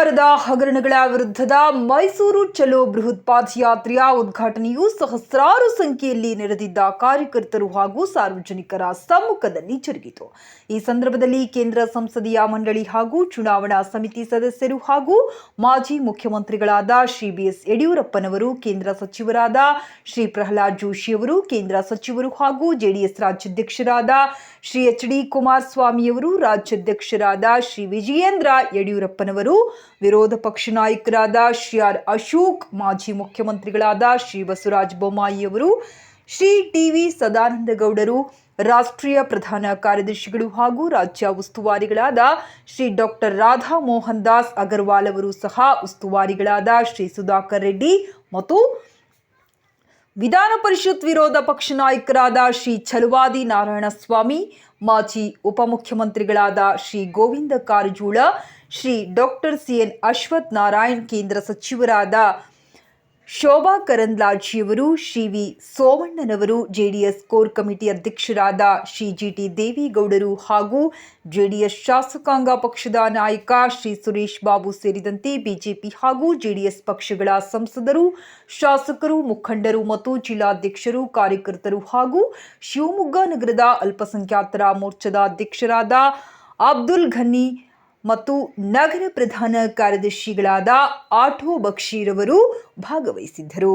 ಸರ್ಕಾರದ ಹಗರಣಗಳ ವಿರುದ್ಧದ ಮೈಸೂರು ಚಲೋ ಬೃಹತ್ ಪಾದಯಾತ್ರೆಯ ಉದ್ಘಾಟನೆಯು ಸಹಸ್ರಾರು ಸಂಖ್ಯೆಯಲ್ಲಿ ನೆರೆದಿದ್ದ ಕಾರ್ಯಕರ್ತರು ಹಾಗೂ ಸಾರ್ವಜನಿಕರ ಸಮ್ಮುಖದಲ್ಲಿ ಜರುಗಿತು. ಈ ಸಂದರ್ಭದಲ್ಲಿ ಕೇಂದ್ರ ಸಂಸದೀಯ ಮಂಡಳಿ ಹಾಗೂ ಚುನಾವಣಾ ಸಮಿತಿ ಸದಸ್ಯರು ಹಾಗೂ ಮಾಜಿ ಮುಖ್ಯಮಂತ್ರಿಗಳಾದ ಶ್ರೀ ಬಿಎಸ್ ಯಡಿಯೂರಪ್ಪನವರು, ಕೇಂದ್ರ ಸಚಿವರಾದ ಶ್ರೀ ಪ್ರಹ್ಲಾದ್ ಜೋಶಿಯವರು ಕೇಂದ್ರ ಸಚಿವರು ಹಾಗೂ ಜೆಡಿಎಸ್ ರಾಜ್ಯಾಧ್ಯಕ್ಷರಾದ ಶ್ರೀ ಎಚ್ ಡಿ ಕುಮಾರಸ್ವಾಮಿಯವರು, ರಾಜ್ಯಾಧ್ಯಕ್ಷರಾದ ಶ್ರೀ ವಿಜಯೇಂದ್ರ ಯಡಿಯೂರಪ್ಪನವರು ವಿರೋಧ ಪಕ್ಷ ನಾಯಕರಾದ ಶ್ರೀ ಆರ್ ಅಶೋಕ್, ಮಾಜಿ ಮುಖ್ಯಮಂತ್ರಿಗಳಾದ ಶ್ರೀ ಬಸವರಾಜ ಬೊಮ್ಮಾಯಿಯವರು ಶ್ರೀ ಟಿ ವಿ ಸದಾನಂದಗೌಡರು, ರಾಷ್ಟ್ರೀಯ ಪ್ರಧಾನ ಕಾರ್ಯದರ್ಶಿಗಳು ಹಾಗೂ ರಾಜ್ಯ ಉಸ್ತುವಾರಿಗಳಾದ ಶ್ರೀ ಡಾಕ್ಟರ್ ರಾಧಾ ಮೋಹನ್ ದಾಸ್ ಅಗರ್ವಾಲ್ ಅವರು ಸಹ ಉಸ್ತುವಾರಿಗಳಾದ ಶ್ರೀ ಸುಧಾಕರ್ ರೆಡ್ಡಿ ಮತ್ತು ವಿಧಾನ ಪರಿಷತ್ ವಿರೋಧ ಪಕ್ಷ ನಾಯಕರಾದ ಶ್ರೀ ಛಲುವಾದಿ ನಾರಾಯಣಸ್ವಾಮಿ, ಮಾಜಿ ಉಪಮುಖ್ಯಮಂತ್ರಿಗಳಾದ Shri Govind Karjol, Shri doctor C N Ashwath Narayan ಕೇಂದ್ರ ಸಚಿವರಾದ ಶೋಭಾ ಕರಂದ್ಲಾಜಿಯವರು ಶ್ರೀ ವಿ ಸೋಮಣ್ಣನವರು, ಜೆಡಿಎಸ್ ಕೋರ್ ಕಮಿಟಿ ಅಧ್ಯಕ್ಷರಾದ ಶ್ರೀ ಜಿ ಟಿ ದೇವೇಗೌಡರು ಹಾಗೂ ಜೆಡಿಎಸ್ ಶಾಸಕಾಂಗ ಪಕ್ಷದ ನಾಯಕ ಶ್ರೀ ಸುರೇಶ್ ಬಾಬು ಸೇರಿದಂತೆ ಬಿಜೆಪಿ ಹಾಗೂ ಜೆಡಿಎಸ್ ಪಕ್ಷಗಳ ಸಂಸದರು, ಶಾಸಕರು, ಮುಖಂಡರು ಮತ್ತು ಜಿಲ್ಲಾಧ್ಯಕ್ಷರು, ಕಾರ್ಯಕರ್ತರು ಹಾಗೂ ಶಿವಮೊಗ್ಗ ನಗರದ ಅಲ್ಪಸಂಖ್ಯಾತರ ಮೋರ್ಚಾದ ಅಧ್ಯಕ್ಷರಾದ ಅಬ್ದುಲ್ ಘನಿ ಮತ್ತು ನಗರ ಪ್ರಧಾನ ಕಾರ್ಯದರ್ಶಿಗಳಾದ ಆಟೋ ಬಕ್ಷೀರವರು ಭಾಗವಹಿಸಿದ್ದರು.